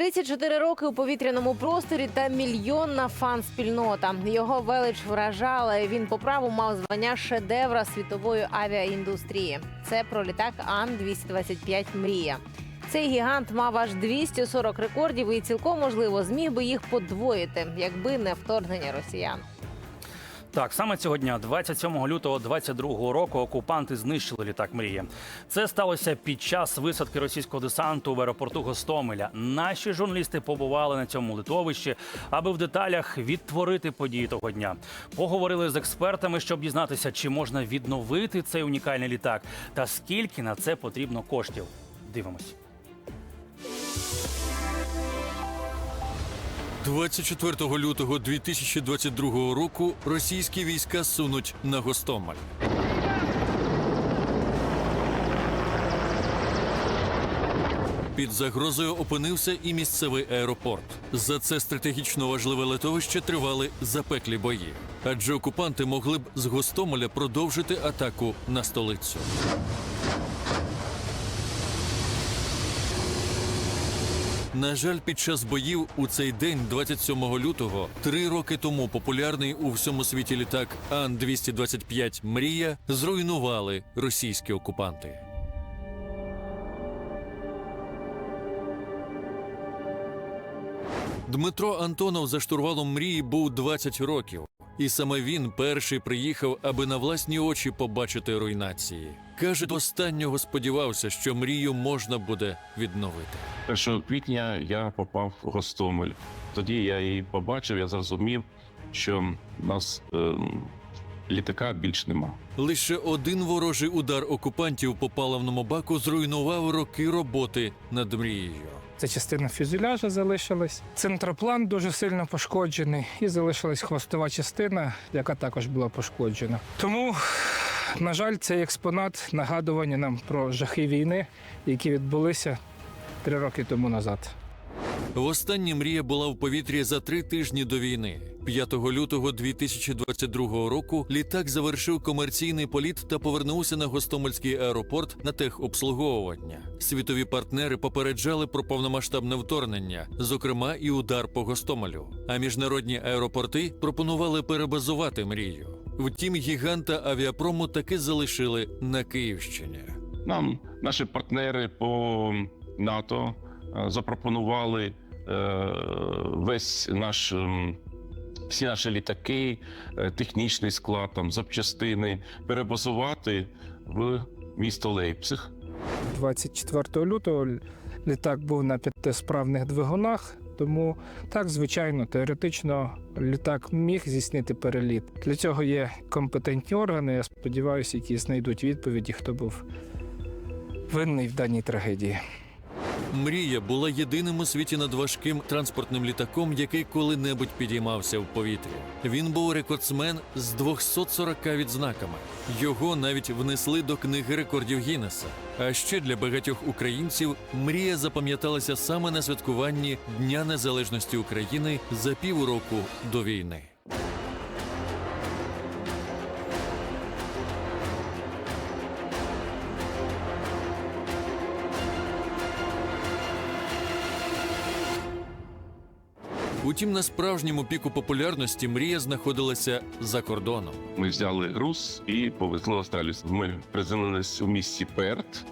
34 роки у повітряному просторі та мільйонна фан-спільнота. Його велич вражала. і Він по праву мав звання шедевра світової авіаіндустрії. Це про літак Ан-225 Мрія. Цей гігант мав аж 240 рекордів і цілком можливо зміг би їх подвоїти, якби не вторгнення росіян. Так, саме цього дня, 27 лютого 22 року, окупанти знищили літак Мрія. Це сталося під час висадки російського десанту в аеропорту Гостомеля. Наші журналісти побували на цьому литовищі, аби в деталях відтворити події того дня. Поговорили з експертами, щоб дізнатися, чи можна відновити цей унікальний літак, та скільки на це потрібно коштів. Дивимось. 24 лютого 2022 року російські війська сунуть на Гостомель. Під загрозою опинився і місцевий аеропорт. За це стратегічно важливе литовище тривали запеклі бої, адже окупанти могли б з Гостомеля продовжити атаку на столицю. На жаль, під час боїв у цей день, 27 лютого, три роки тому популярний у всьому світі літак Ан-225 Мрія зруйнували російські окупанти. Дмитро Антонов за штурвалом мрії був 20 років, і саме він перший приїхав, аби на власні очі побачити руйнації. Каже, до останнього сподівався, що мрію можна буде відновити. 1 квітня я попав в Гостомель. Тоді я її побачив, я зрозумів, що нас ем, літака більш нема. Лише один ворожий удар окупантів по паливному баку зруйнував роки роботи над мрією. Це частина фюзеляжа залишилась. Центроплан дуже сильно пошкоджений, і залишилась хвостова частина, яка також була пошкоджена. Тому, на жаль, цей експонат нагадування нам про жахи війни, які відбулися три роки тому назад. Востаннє мрія була в повітрі за три тижні до війни. 5 лютого 2022 року літак завершив комерційний політ та повернувся на Гостомельський аеропорт на техобслуговування. Світові партнери попереджали про повномасштабне вторгнення, зокрема і удар по Гостомелю. А міжнародні аеропорти пропонували перебазувати мрію. Втім, гіганта авіапрому таки залишили на Київщині. Нам наші партнери по НАТО запропонували е, весь наш. ем, Всі наші літаки, е, технічний склад, там, запчастини перебазувати в місто Лейпциг. 24 лютого літак був на п'ятисправних двигунах. Тому так, звичайно, теоретично літак міг здійснити переліт. Для цього є компетентні органи. Я сподіваюся, які знайдуть відповіді, хто був винний в даній трагедії. Мрія була єдиним у світі надважким транспортним літаком, який коли-небудь підіймався в повітрі. Він був рекордсмен з 240 відзнаками. Його навіть внесли до книги рекордів Гіннеса. А ще для багатьох українців мрія запам'яталася саме на святкуванні Дня Незалежності України за півроку до війни. Утім, на справжньому піку популярності мрія знаходилася за кордоном. Ми взяли груз і повезли в Австралію. Ми приземлились у місті Перт.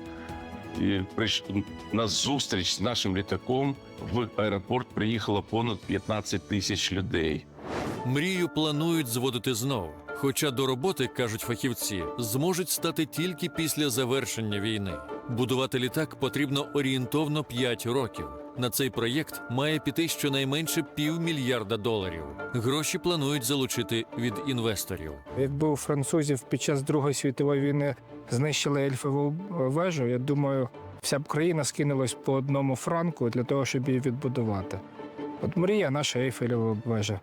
І прийш... на зустріч з нашим літаком в аеропорт приїхало понад 15 тисяч людей. Мрію планують зводити знову. Хоча до роботи, кажуть фахівці, зможуть стати тільки після завершення війни. Будувати літак потрібно орієнтовно 5 років. На цей проєкт має піти щонайменше півмільярда доларів. Гроші планують залучити від інвесторів. Якби у французів під час Другої світової війни знищили ельфову вежу, я думаю, вся б країна скинулась по одному франку для того, щоб її відбудувати. От мрія наша ейфелева вежа.